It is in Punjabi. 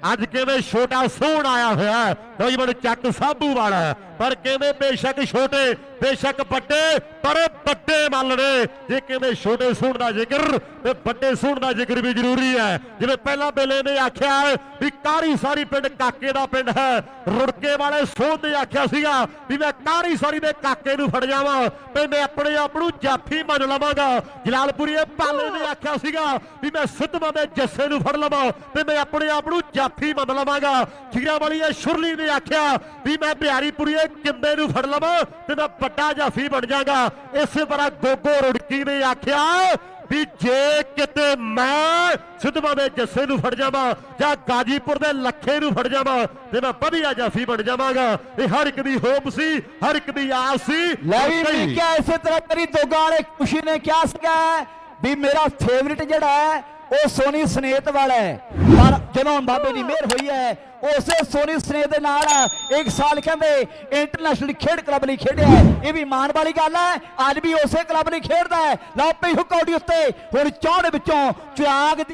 ਅੱਜ ਕਿਵੇਂ ਛੋਟਾ ਸੋਹਣ ਆਇਆ ਹੋਇਆ ਹੈ? ਨੌਜਵਾਨ ਚੱਕ ਸਾਬੂ ਵਾਲਾ ਪਰ ਕਿਵੇਂ ਬੇਸ਼ੱਕ ਛੋਟੇ ਬੇਸ਼ੱਕ ਵੱਡੇ, ਪਰ ਵੱਡੇ ਮੰਨ ਜੇ ਕਿਵੇਂ ਛੋਟੇ ਸੋਹਣ ਦਾ ਜ਼ਿਕਰ, ਤੇ ਵੱਡੇ ਸੋਹਣ ਦਾ ਜ਼ਿਕਰ ਵੀ ਜ਼ਰੂਰੀ ਹੈ। ਜਿਵੇਂ ਪਹਿਲਾਂ ਬੇਲੇ ਨੇ ਆਖਿਆ ਵੀ ਕਾਰੀ ਸਾਰੀ ਪਿੰਡ ਕਾਕੇ ਦਾ ਪਿੰਡ ਹੈ। ਰੁੜਕੇ ਵਾਲੇ ਸੋਹਣ ਨੇ ਆਖਿਆ ਸੀਗਾ ਵੀ ਮੈਂ ਕਾਰੀ ਸਾਰੀ ਦੇ ਕਾਕੇ ਨੂੰ ਫੜ ਜਾਵਾਂ। ਤੇ ਮੈਂ ਆਪਣੇ ਆਪ ਨੂੰ ਜਾਫੀ ਮੰਨ ਲਵਾਂਗਾ। ਜਲਾਲਪੁਰੀਏ ਪਾਲੇ ਨੇ ਆਖਿਆ ਸੀਗਾ ਵੀ ਮੈਂ ਸਿੱਧਵਾਂ ਦੇ ਜੱਸੇ ਨੂੰ ਫੜ ਲਵਾਂ ਤੇ ਮੈਂ ਆਪਣੇ ਆਪ ਨੂੰ ਜਾਫੀ ਮੰਨ ਲਵਾਂਗਾ। ਖੀਰਾ ਵਾਲੀ ਇਹ ਸ਼ੁਰਲੀ ਨੇ ਆਖਿਆ ਵੀ ਮੈਂ ਬਿਹਾਰੀਪੁਰੀਏ ਕਿੰਦੇ ਨੂੰ ਫੜ ਲਵਾਂ ਤੇ ਮੈਂ ਵੱਡਾ ਜਾਫੀ ਬਣ ਜਾਗਾ ਇਸੇ ਤਰ੍ਹਾਂ ਗੋਗੋ ਰੁੜਕੀ ਨੇ ਆਖਿਆ ਵੀ ਜੇ ਕਿਤੇ ਮੈਂ ਸਿੱਧਵਾਂ ਦੇ ਜੱਸੇ ਨੂੰ ਫੜ ਜਾਵਾਂ ਜਾਂ ਗਾਜੀਪੁਰ ਦੇ ਲੱਖੇ ਨੂੰ ਫੜ ਜਾਵਾਂ ਤੇ ਮੈਂ ਵਧੀਆ ਜਾਫੀ ਬਣ ਜਾਵਾਂਗਾ। ਇਹ ਹਰ ਇੱਕ ਦੀ ਹੋਪ ਸੀ ਹਰ ਇੱਕ ਦੀ ਆਸ ਸੀ। ਲੈ ਵੀ ਕਿਹਾ ਇਸੇ ਤਰ੍ਹਾਂ ਮੇਰੀ ਦੋਗਾ ਵਾਲੇ ਖੁਸ਼ੀ ਨੇ ਕਿਹਾ ਸੀਗਾ ਵੀ ਮੇਰਾ ਫੇਵਰਿਟ ਜਿਹੜਾ ਹੈ ਉਹ ਸੋਨੀ ਸਨੇਤ ਵਾਲਾ ਹੈ। ਪਰ ਜਦੋਂ ਬਾਬੇ ਦੀ ਮਿਹਰ ਹੋਈ ਹੈ, ਉਸੇ ਸੋਨੀ ਸਨੇਤ ਦੇ ਨਾਲ ਇੱਕ ਸਾਲ ਕਹਿੰਦੇ ਇੰਟਰਨੈਸ਼ਨਲ ਖੇਡ ਕਲੱਬ ਲਈ ਖੇਡਿਆ ਇਹ ਵੀ ਮਾਣ ਵਾਲੀ ਗੱਲ ਹੈ। ਅੱਜ ਵੀ ਉਸੇ ਕਲੱਬ ਲਈ ਖੇਡਦਾ ਹੈ। ਲਓ ਪਈ ਹੁਕੌੜੀ ਉੱਤੇ, ਹੁਣ ਚੌਂ ਦੇ ਵਿੱਚੋਂ ਚਿਰਾਗ ਦੀ